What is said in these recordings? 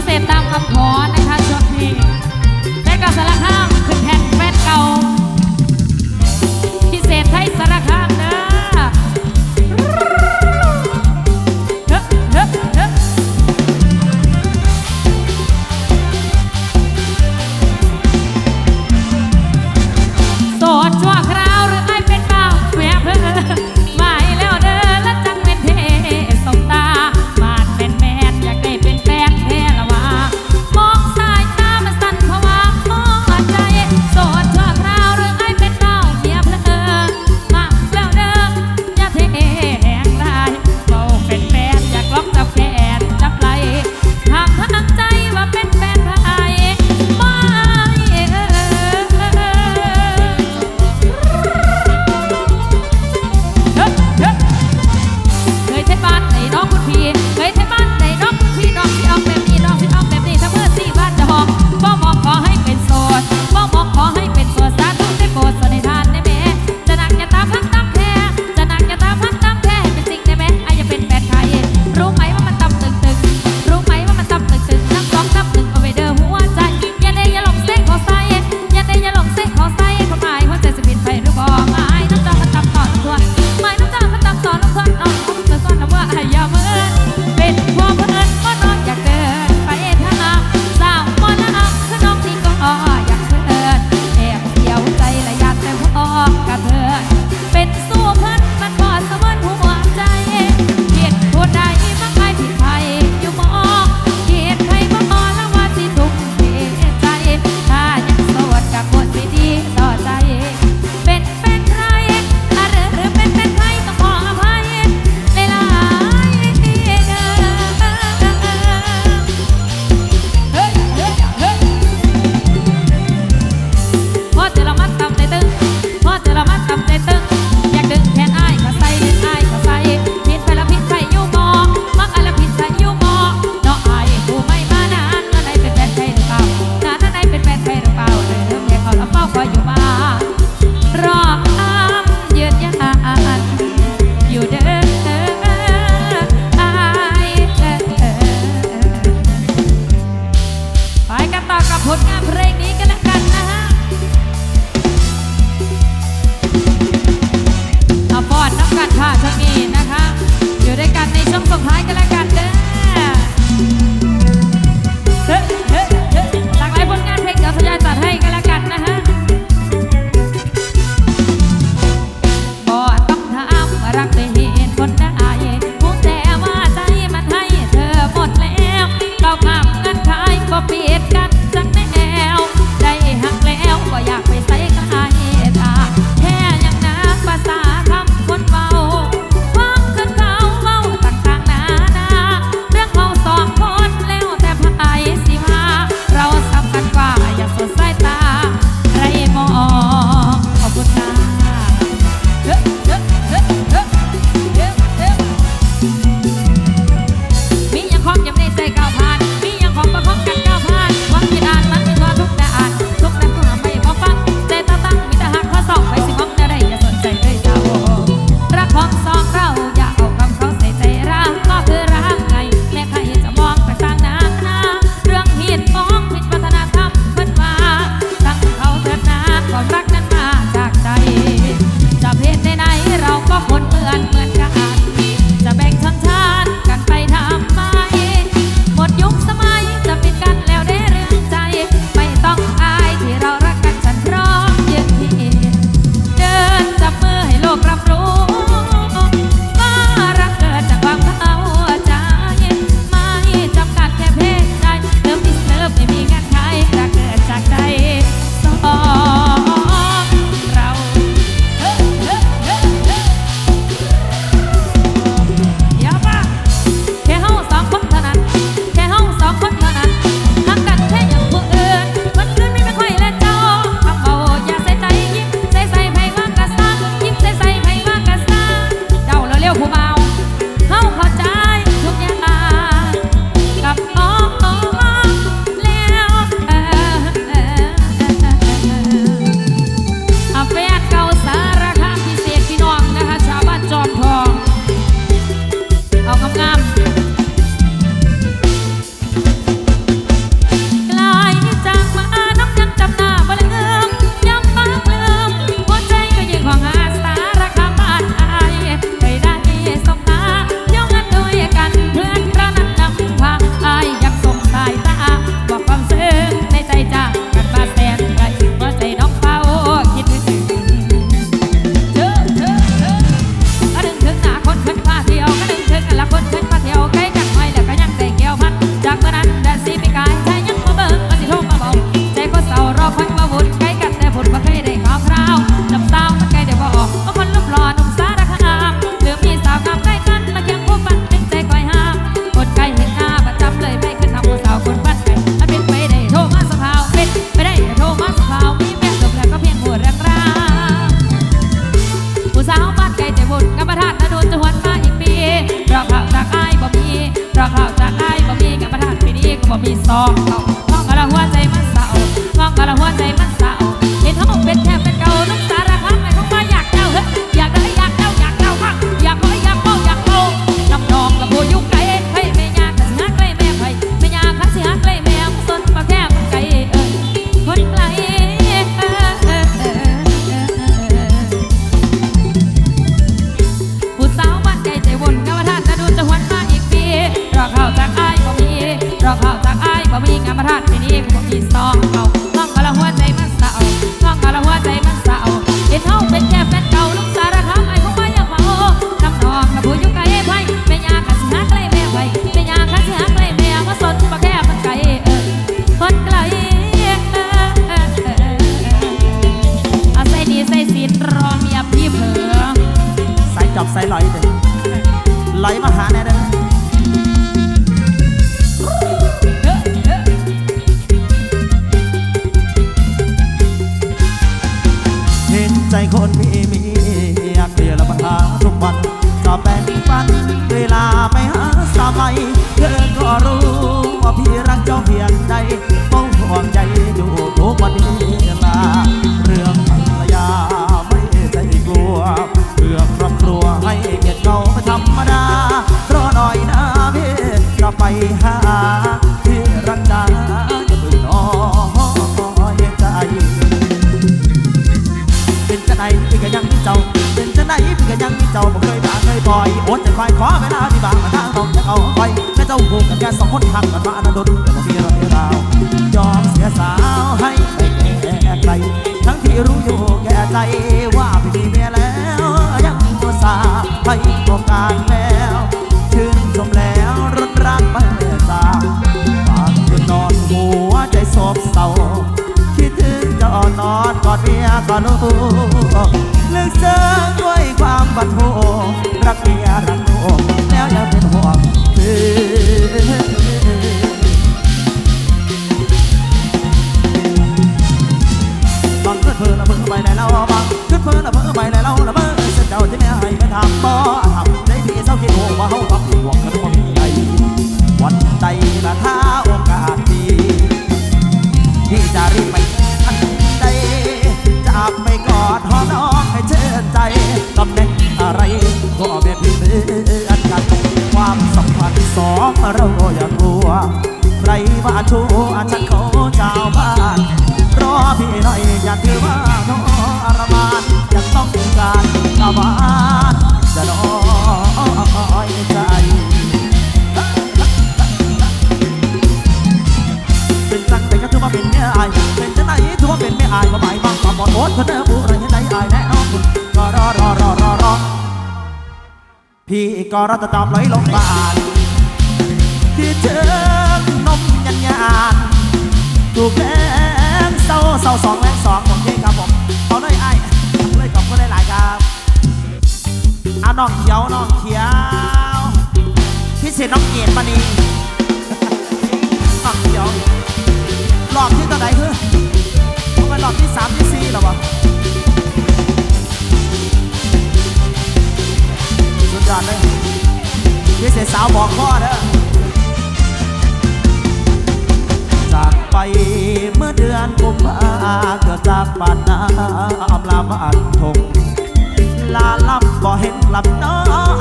ิเศษตามคำขอนะคะชุดนี้ 哎呀妈 คนได้ ประธานะดูลจะหวนมาอีกปีรอบข่าวจากไอ้บ่มีรอบข่าวจากไอ้บ่มีกับประทานปีนี้ก็บ่มีสองเข่าห้องกระหัวใจมันเศร้าห้องกระหัวใจมันเศร้าเห็นท้องเป็นแทบเป็นเก่าน้อง ปีนี้กูบ่มีซองเขา นอนกอดเมียกอดลูกลึกซึ้งด้วยความบันโทรักเมียรักลูกแล้วยังเป็นห่วงเธอบางขึ้นเพลินละเพิ่งไปไหนแล้วบางขึ้นเพลินละเพิ่งไปไหนแล้วละเพิ่งเส้นเจ้าที่แม่ให้ไปทำบ่ทำใจพี่เศร้าคิดโหว่าเฮาทำห่วงกันว่ามีใดวันใดละถ้าโอกาสดีพี่จะรี ไปกอดหอน้องให้เชื่อใจตำแหน่งอะไรก็เป็นพี่เหมือนกัน ความสัมพันธ์สองเราอย่ากลัว ใครมาชัวฉันเขาชาวบ้าน ก็รอจะตอบไหลลงบานที่เจอนมยันยานถูกแล้งเศร้าเศร้าสองแรงสองโอเคครับผมเอาเลยไอ้เลยขอบคุณหลายๆครับเอาน้องเขียวน้องเขียวพี่เศษน้องเกียรติมานีน้องเขียวรอบที่ สาวบอกพ่อเด้อจากไปเมื่อเดือนกุมภาเกิดจากปานนาอำลาบ้านทงลาลับบ่เห็นกลับน้อ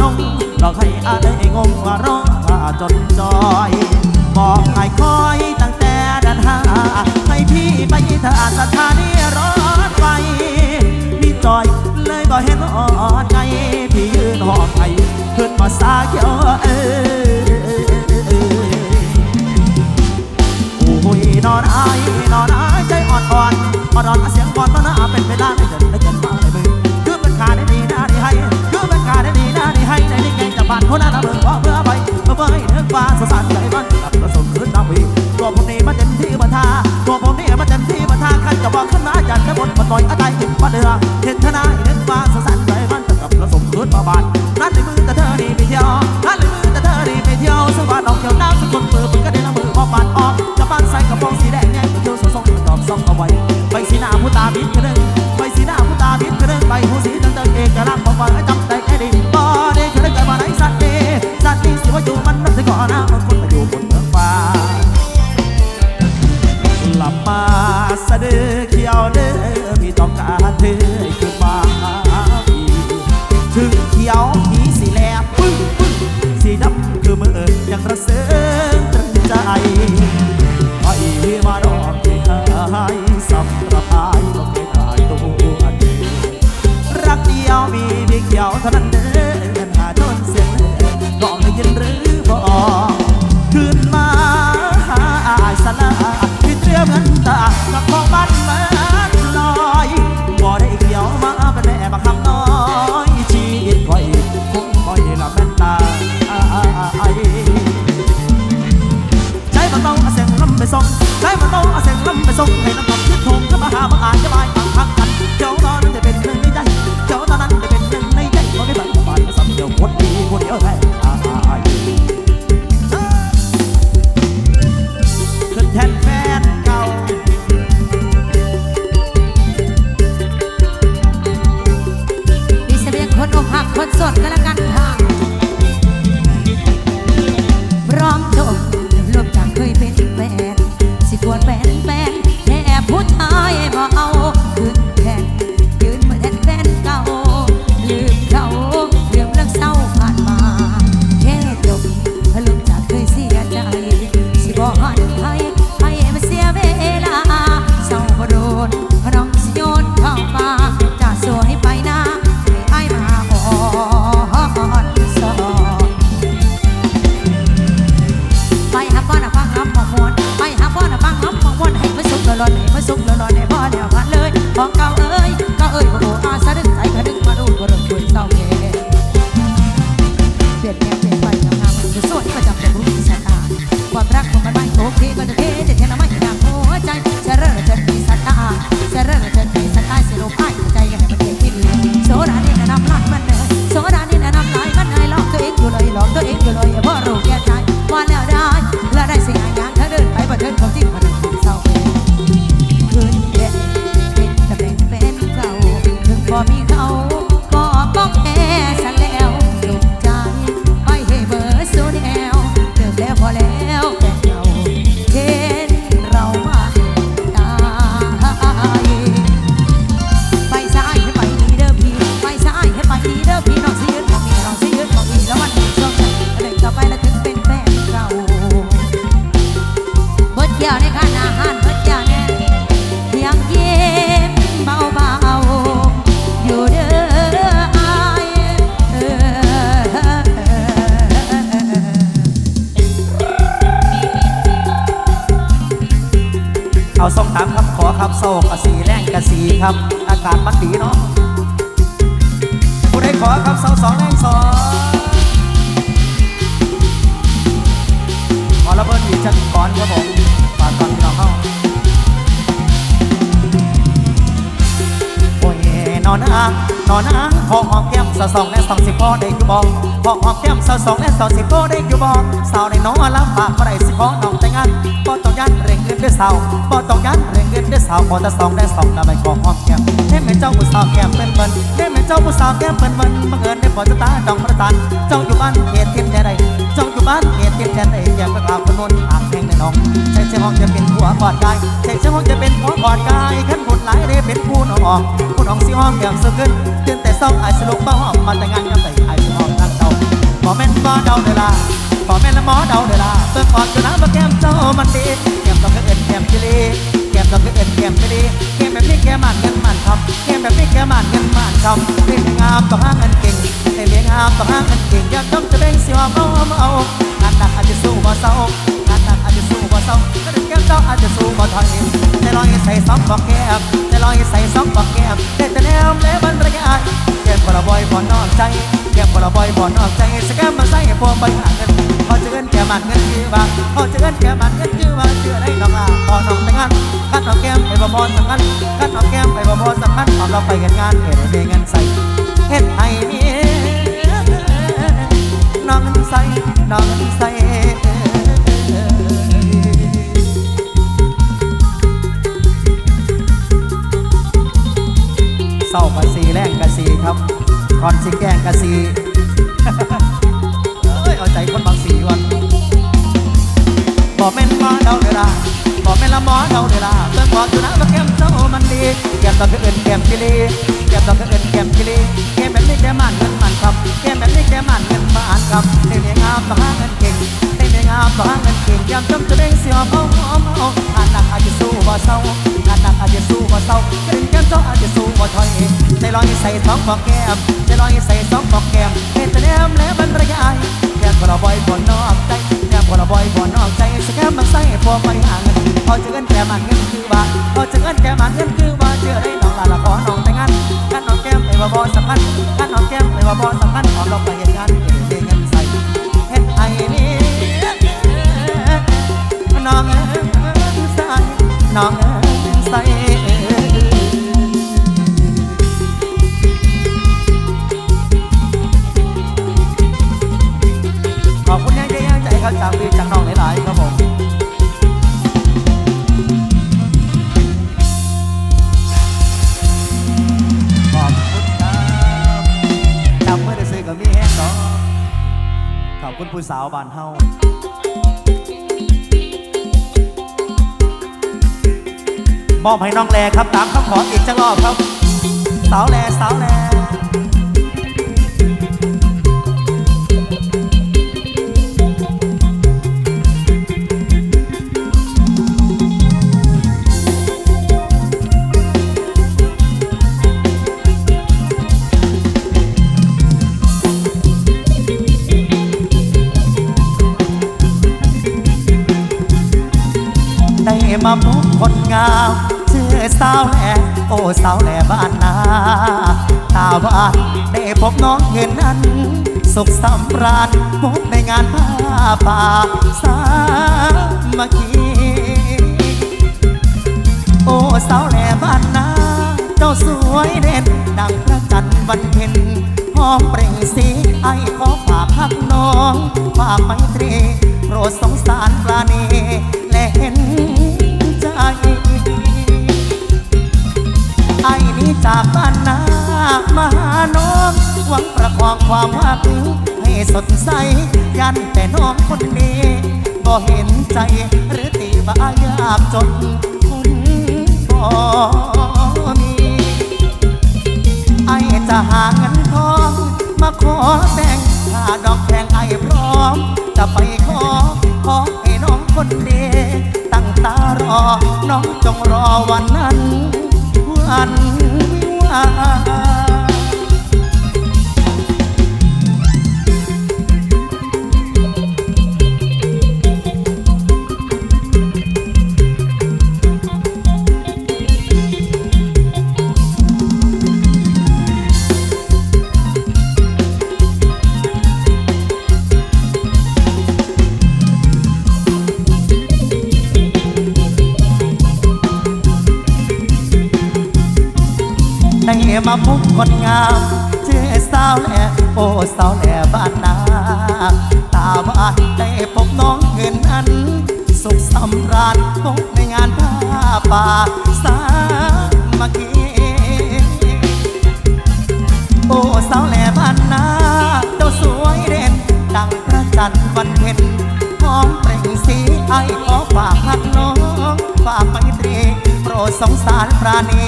นงหลอกให้อาได้งงว่าร้องจนจอยบอกให้คอยตั้งแต่เดันหาให้พี่ไปเถอะสถานีรถไฟพี่จอยเลยบ่เห็นอ่อนไงพี่ยืนหอบไห้ ขึ้นมาสาเขียวเอ้โอ้ยนอนอายนอนอายใจอ่อนอ่อนอ่อนอ่อนเสียงบอลมันน่าเป็นไปได้ไม่เกินไม่เกินมาเลยมึงคือเป็นขาได้ดีนะดีให้คือเป็นขาได้ดีนะดีให้ในนี้เก่งจะบานคนนั้นนะมึงว่าเพื่อไปเพื่อไปนึกว่าสสารใจมันกับประสมขึ้นน้ำวีตัวผมนี่มันเต็มที่บันทาตัวผมนี่มันเต็มที่บันทาขันจะบอกขึ้นมาจันทร์บนมาต่อยอะไรกินมาเดือเห็นทนายนึกว่าสสารใจมันกับประสมขึ้นมาบาน นั่นในมือแต่เธอนี่ไปเที่ยวนั่นในมือแต่เธอนี่ไปเที่ยวสวัสดิ์ดอกเขียวน้ำสกุลมือมึงก็ได้ละมือมอกปานออกจะปั้นใส่กระป๋องสีแดงแยกเที่ยวส่งดอกซ่องเอาไว้ใบสีหน้าผู้ตาบิดกระดึงใบสีหน้าผู้ตาบิดกระดึงใบหูสี ยังระเสริญตรึงใจไอ้มาดอกที่หายสำหรับอายก็ไม่ได้ตัวเดียวรักเดียวมีเพียงเดียวเท่านั้นเด้อเงินหาจนเสียงเลยบอกได้ยินหรือบอกคืนมาหาอายสลาที่เตรียมเงินตากับขอ สียงไปส่งใช้มันต้องเอาเสียงลำไปส่งให้น้ำตกยึดทงถ้ามาหามาอ่านจะบาย เอาส่งตามคำขอครับโศกสีแรงกะสีครับ อากาศมันดีเนาะผู้ใดขอครับเสาสองแรงสองขอระเบิดอีกจักก่อนครับผม อนอนนางนอนนางขอหอมแก้มสาวสองและสองสิบพอได้อยู่บอกขอหอมแก้มสาวสองและสองสิบพอได้อยู่บอกสาวในน้องลำบากบ่ได้สิขอน้องแต่งงานบ่ต้องยันเร่งเงินด้วยสาวบ่ต้องยันเร่งเงินด้วยสาวขอแต่สองได้สองแล้วไปขอหอมแก้มให้แม่เจ้าผู้สาวแก้มเป็นเบินให้แม่เจ้าผู้สาวแก้มเป็นเบินบังเอิญได้พอจะตาจ้องประจันเจ้าอยู่บ้านเขตทิมแดนใดเจ้าอยู่บ้านเขตทิมแดนใดอย่าไปกล่าวคนโน้นอ่างแห่งในน้องใช่เจ้าห้องจะเป็นผัวกอดกายใช่เจ้าห้องจะเป็นผัวกอดกายขั้นบุญหลายเด้เป็นผู้น้องผู้น้องสิห้องแก้มเสือขึ้นตื่นแต่เศร้าไอ้สลุกบ้าหองมาแต่งานยังใส่ไอ้สิห้องนั่งเจ้าหมอแม่นบ่เดาเดล่าหมอแม่นละหมอเดาเดล่าเบิ่งออกจะนะว่าแก้มเจ้ามันดีแก้มต้องก็เอิ้นแก้มจิลีแก้มต้องก็เอิ้นแก้มจิลีแก้มแบบนี้แก้มมันเงินมันทำแก้มแบบนี้แก้มมันเงินมันทำเล่นงามต้องหาเงินเก่งเล่นเลี้ยงงามต้องหาเงินเก่งอย่าต้องจะเบ่งสิว่าเอาเอาเอางานหนักอาจจะสู้บ่เศร้างานหนักอาจจะสู้บ่เศร้าก็ได้แก้มเจ้าอาจจะสู้บ่ถอยแต่ลองใส่ซ้องบอกแก้ม ลองใส่ซองบอกแก้มได้แต่แนมและบรรยายแก้มคนละบอยบ่อนอกใจแก้มคนละบอยบ่อนอกใจสแกมมาใส่พวกไปหาเงินพอเจอเงินแก้มันเงินชื่อว่าพอเจอเงินแก้มันเงินชื่อว่าเชื่อได้น้องลาพอน้องแต่งงานคัดเอาแก้มไปบ่พอนสำคัญคัดเอาแก้มไปบ่พอนสำคัญพอมเราไปกันงานเฮ็ดให้เงินใส่เฮ็ดให้มีน้องใส่น้องใส่ เศร้ากะสีแรงกะสีครับคอนสิแกงกะสีเอ้ยเอาใจคนบางสีก่อนบอกแม่นหมอเดาเดอล่ะบอกแม่นละหมอเดาเดอล่ะเบิ่งบอกอยู่นะว่าแก้มเจ้ามันดีแก้มตองคือเอิ้นแก้มจิลีแก้มตองคือเอิ้นแก้มจิลีแก้มแบบนี้แก้มมันเงินมันครับแก้มแบบนี้แก้มมันเงินมันครับเล่นเลี้ยงงามต้องหาเงินเก่งก็หาเงินเก่งยามจำจะเด้งเสียเอาเอาเอางานหนักอาจจะสู้บ่เศร้า จะสู้บ่เศร้าเก่งยามเจ้าอาจจะสู้บ่ถอยใจลอยใส่ท้องบอกแก้มใจลอยใส่ท้องบอกแก้มเฮ็ดแต่แนมแล้วบรรยายแก้มคนละบอยบ่นอกใจแก้มคนลบอยบ่นอกใจสแกมมันใส่พอไปหาเงินพอเจอเงินแก้มมันเงินคือว่าพอเจอเงินแก้มเงินคือว่าเจอได้น้องลาละขอน้องแต่งงานกันน้องแก้มไปว่าบ่สำคัญกันน้องแก้มไปว่าบ่สำคัญขอเราไปเฮ็ดงานเฮ็ดเงินใส่เฮ็ดไอ้นี่น้องเอ๋ยใส่น้องเอ๋ ผู้สาวบ้านเฮามอบให้น้องแลครับ ตามคำขออีกจังรอบครับ สาวแลสาวแล มาพบคนงามชื่อสาวแหล่โอ้สาวแหล่บ้านนาตาบ้านได้พบน้องเห็นนั้น สุขสำราญพบในงานผ้าป่าสามัคคีโอ้สาวแหล่บ้านนาเจ้าสวยเด่นดังพระจันทร์วันเพ็ญหอมเปล่งสีไอขอฝากพักน้องฝากไมตรีโปรดสงสารปราณี เห็นใจ ไอ้นี้จากบ้านนามาหาน้องหวังประคองความรักให้สดใส ยันแต่น้องคนนี้บ่เห็นใจหรือตีว่ายากจนคนบ่มีไอ้จะหาเงินทองมาขอแต่งถ้าดอกแพงไอ้พร้อม จะไปขอขอให้น้อง คนดีตั้งตารอ น้องจงรอวันนั้น วันวิวา มาพบคนงามชื่อสาวแหล่โอ้สาวแหล่บ้านนาตาบ้านได้พบน้องเงินอันสุขสำราญพบในงานผ้าป่าสามัคคีโอ้สาวแหล่บ้านนาเจ้าสวยเด่น ดังพระจันทร์วันเพ็ญหอมเปล่งสีไอขอฝากพักน้องฝากไมตรีโปรดสงสารปราณี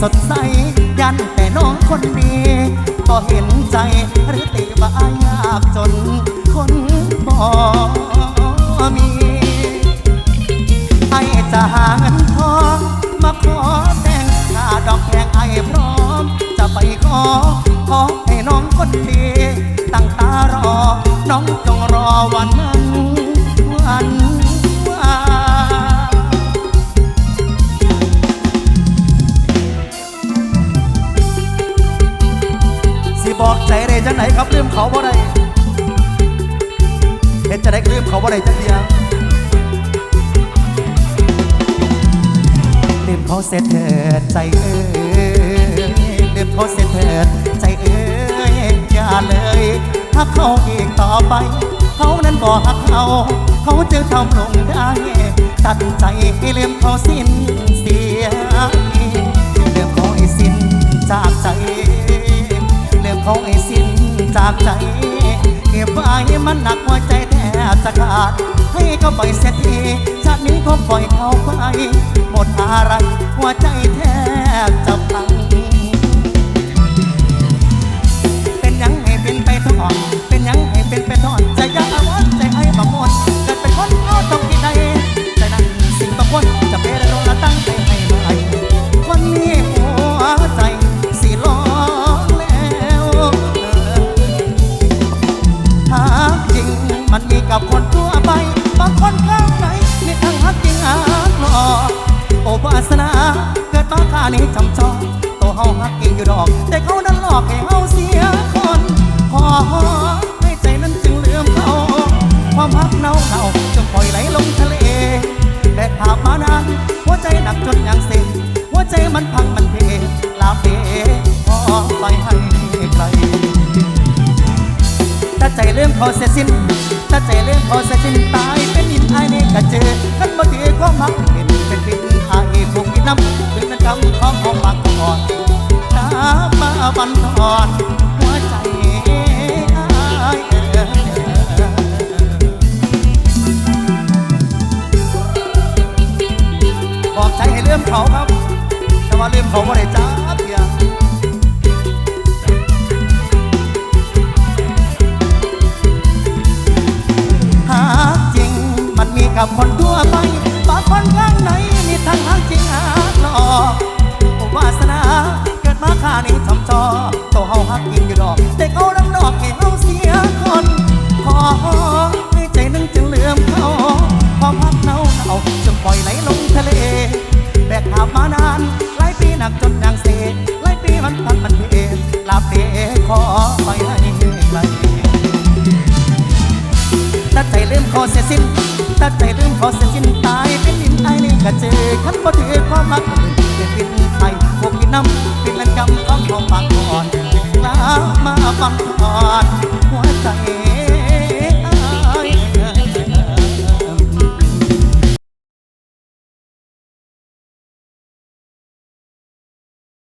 สดใส ยันแต่น้องคนดีก็เห็นใจหรือติว่ายากจนคนบ่มีไอ้จะหาเงินทองมาขอแต่งค่าดอกแพงไอ้พร้อม จะไปขอขอให้น้องคนดี ตั้งตารอ น้องจงรอวันนั้นวัน ใจได้จังไหนครับลืมเขาบ่ได้เห็นจะได้ลืมเขาบ่ได้จังเดียวลืมเขาเสียเถิดใจเอ้ยลืมเขาเสียเถิดใจเอ้ยอย่าเลยถ้าเขาอีกต่อไป เขานั้นบอกหักเขาเขาจึงทำลงได้ตัดใจให้ลืมเขาสิ้นเสียลืมเขาให้สิ้นจากใจ เขาไอ้สิ้นจากใจ เก็บไว้มันหนักหัวใจแทบจะขาด ให้เขาปล่อยเสียทีชาตินี้ก็ปล่อยเขาไป หมดอะไรหหัวใจแทบจะพัง ถ้าใจเริ่มพอเสียสิ้นถ้าใจเริ่มพอเสียสิ้นตายเป็นดินไอ้นี่ก็เจอขันบ่ถือความหักเป็นเป็นเป็นไอ้ผูกกินน้ำเป็นนักกำของของปากก่อนน้ำมาบันทอนหัวใจอ้ายบอกใจให้เลื่อมเขาครับ แต่ว่าเลื่อมเขาบ่ได้จ้าีกับคนทั่วไปบางคนข้างในมีทั้งหากจริงหากหลอกวาสนาเกิดมาข้านี้ทำจอโตเฮาหักกินอยู่ดอกแต่เขาดังดอกให้เฮาเสียคนขอให้ใจนึงจึงลืมเขาความหักเน่าเน่าจนปล่อยไหลลงทะเลแบกหามานานหลายปีหนักจนอย่างเสหลายปีมันพันมันเพลาเปขอไปให้ไกลตัดใจลืมขอเสียสิ้น ไอ้นี่ก็เจอขันบ่ถือความมักเป็นดินไทยพวกกินน้ำเป็นกันกำของของปากก่อนกล้ามาฟังก่อนหัวใจ